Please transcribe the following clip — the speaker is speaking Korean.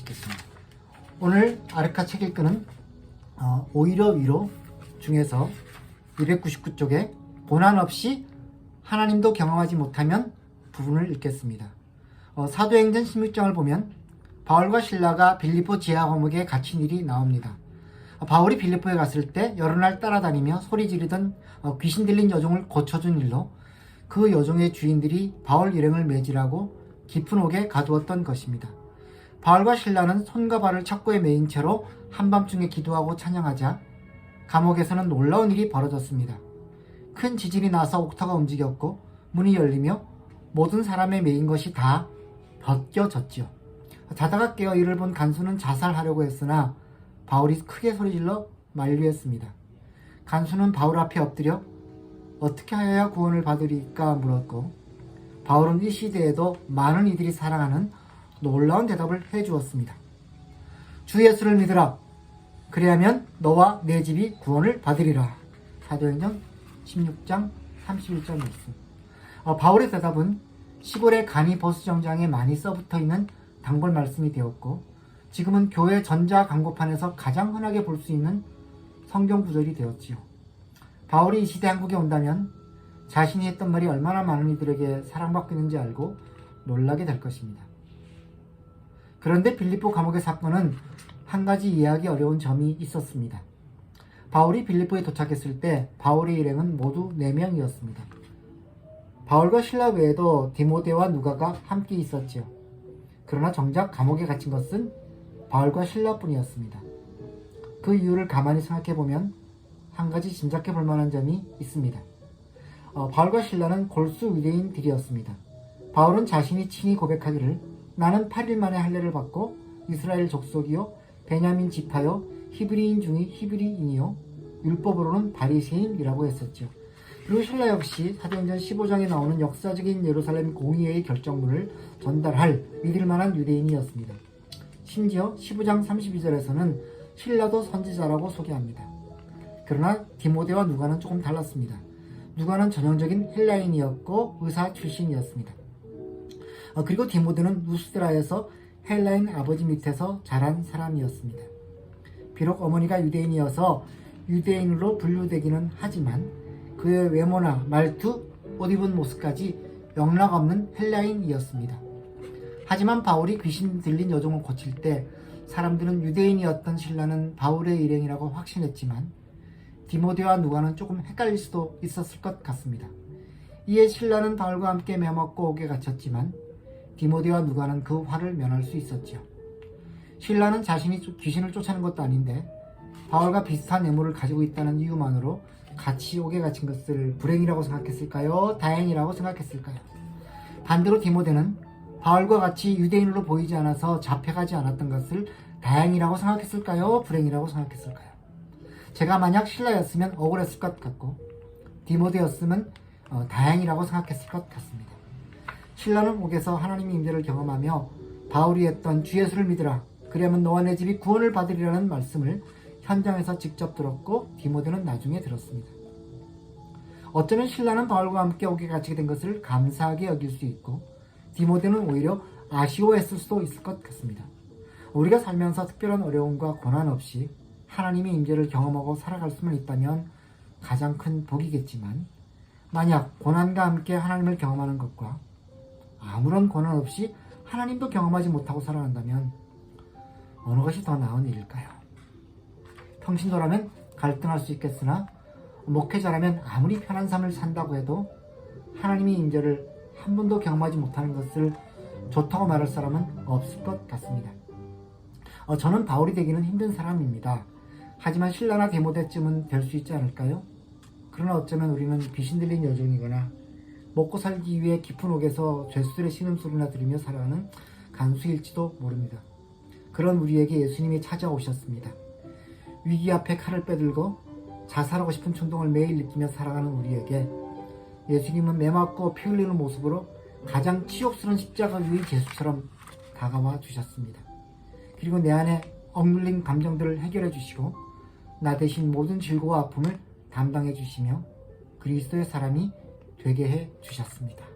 수 있겠습니다. 오늘 아르카 책 읽기는 어, 오히려 위로 중에서 299쪽에 고난 없이 하나님도 경험하지 못하면 부분을 읽겠습니다. 어, 사도행전 16장을 보면 바울과 신라가 빌리포 지하 감옥에 갇힌 일이 나옵니다. 어, 바울이 빌리포에 갔을 때 여러 날 따라다니며 소리 지르던 어, 귀신 들린 여종을 고쳐준 일로 그 여종의 주인들이 바울 일행을 매질하고 깊은 옥에 가두었던 것입니다. 바울과 신라는 손과 발을 착고에 매인 채로 한밤중에 기도하고 찬양하자 감옥에서는 놀라운 일이 벌어졌습니다. 큰 지진이 나서 옥터가 움직였고 문이 열리며 모든 사람의 매인 것이 다 벗겨졌지요. 자다가 깨어 이를 본 간수는 자살하려고 했으나 바울이 크게 소리질러 만류했습니다. 간수는 바울 앞에 엎드려 어떻게 하여야 구원을 받으리까 물었고 바울은 이 시대에도 많은 이들이 사랑하는 놀라운 대답을 해 주었습니다. 주 예수를 믿으라. 그래야면 너와 내 집이 구원을 받으리라. 사도행전 16장 31절 말씀. 어, 바울의 대답은 시골의 간이 보수 정장에 많이 써붙어 있는 단골 말씀이 되었고 지금은 교회 전자 광고판에서 가장 흔하게 볼 수 있는 성경 구절이 되었지요. 바울이 이 시대 한국에 온다면 자신이 했던 말이 얼마나 많은 이들에게 사랑받고 있는지 알고 놀라게 될 것입니다. 그런데 빌립보 감옥의 사건은 한 가지 이해하기 어려운 점이 있었습니다. 바울이 빌립보에 도착했을 때 바울의 일행은 모두 4명이었습니다. 바울과 신라 외에도 디모데와 누가가 함께 있었지요. 그러나 정작 감옥에 갇힌 것은 바울과 신라뿐이었습니다. 그 이유를 가만히 생각해 보면 한 가지 짐작해 볼 만한 점이 있습니다. 어, 바울과 신라는 골수 유대인들이었습니다. 바울은 자신이 친히 고백하기를 나는 8일 만에 할례를 받고 이스라엘 족속이요 베냐민 지파요 히브리인 중의 히브리인이요 율법으로는 바리새인이라고 했었죠. 그리고 신라 역시 사도행전 15장에 나오는 역사적인 예루살렘 공의회의 결정문을 전달할 믿을 만한 유대인이었습니다. 심지어 15장 32절에서는 신라도 선지자라고 소개합니다. 그러나 디모데와 누가는 조금 달랐습니다. 누가는 전형적인 헬라인이었고 의사 출신이었습니다. 어, 그리고 디모데는 루스드라에서 헬라인 아버지 밑에서 자란 사람이었습니다. 비록 어머니가 유대인이어서 유대인으로 분류되기는 하지만 그의 외모나 말투, 옷 입은 모습까지 영락 없는 헬라인이었습니다. 하지만 바울이 귀신 들린 여종을 고칠 때 사람들은 유대인이었던 신라는 바울의 일행이라고 확신했지만 디모데와 누가는 조금 헷갈릴 수도 있었을 것 같습니다. 이에 신라는 바울과 함께 매먹고 옥에 갇혔지만 디모데와 누가는 그 화를 면할 수 있었지요. 신라는 자신이 귀신을 쫓아낸 것도 아닌데 바울과 비슷한 애물을 가지고 있다는 이유만으로 같이 옥에 갇힌 것을 불행이라고 생각했을까요? 다행이라고 생각했을까요? 반대로 디모데는 바울과 같이 유대인으로 보이지 않아서 잡혀가지 않았던 것을 다행이라고 생각했을까요? 불행이라고 생각했을까요? 제가 만약 신라였으면 억울했을 것 같고 디모데였으면 어, 다행이라고 생각했을 것 같습니다. 신라는 옥에서 하나님의 임재를 경험하며 바울이 했던 주 예수를 믿으라 그리하면 너와 내 집이 구원을 받으리라는 말씀을 현장에서 직접 들었고 디모데는 나중에 들었습니다. 어쩌면 신라는 바울과 함께 옥에 갇히게 된 것을 감사하게 여길 수 있고 디모데는 오히려 아쉬워했을 수도 있을 것 같습니다. 우리가 살면서 특별한 어려움과 고난 없이 하나님의 임재를 경험하고 살아갈 수만 있다면 가장 큰 복이겠지만 만약 고난과 함께 하나님을 경험하는 것과 아무런 고난 없이 하나님도 경험하지 못하고 살아간다면 어느 것이 더 나은 일일까요? 평신도라면 갈등할 수 있겠으나 목회자라면 아무리 편한 삶을 산다고 해도 하나님의 임재를 한 번도 경험하지 못하는 것을 좋다고 말할 사람은 없을 것 같습니다. 어, 저는 바울이 되기는 힘든 사람입니다. 하지만 신라나 데모데쯤은 될 수 있지 않을까요? 그러나 어쩌면 우리는 귀신 들린 여종이거나 먹고 살기 위해 깊은 옥에서 죄수들의 신음소리나 들으며 살아가는 간수일지도 모릅니다. 그런 우리에게 예수님이 찾아오셨습니다. 위기 앞에 칼을 빼들고 자살하고 싶은 충동을 매일 느끼며 살아가는 우리에게 예수님은 매맞고 피 흘리는 모습으로 가장 치욕스러운 십자가 위의 제수처럼 다가와 주셨습니다. 그리고 내 안에 억눌린 감정들을 해결해 주시고 나 대신 모든 질고와 아픔을 담당해 주시며 그리스도의 사람이 되게 해 주셨습니다.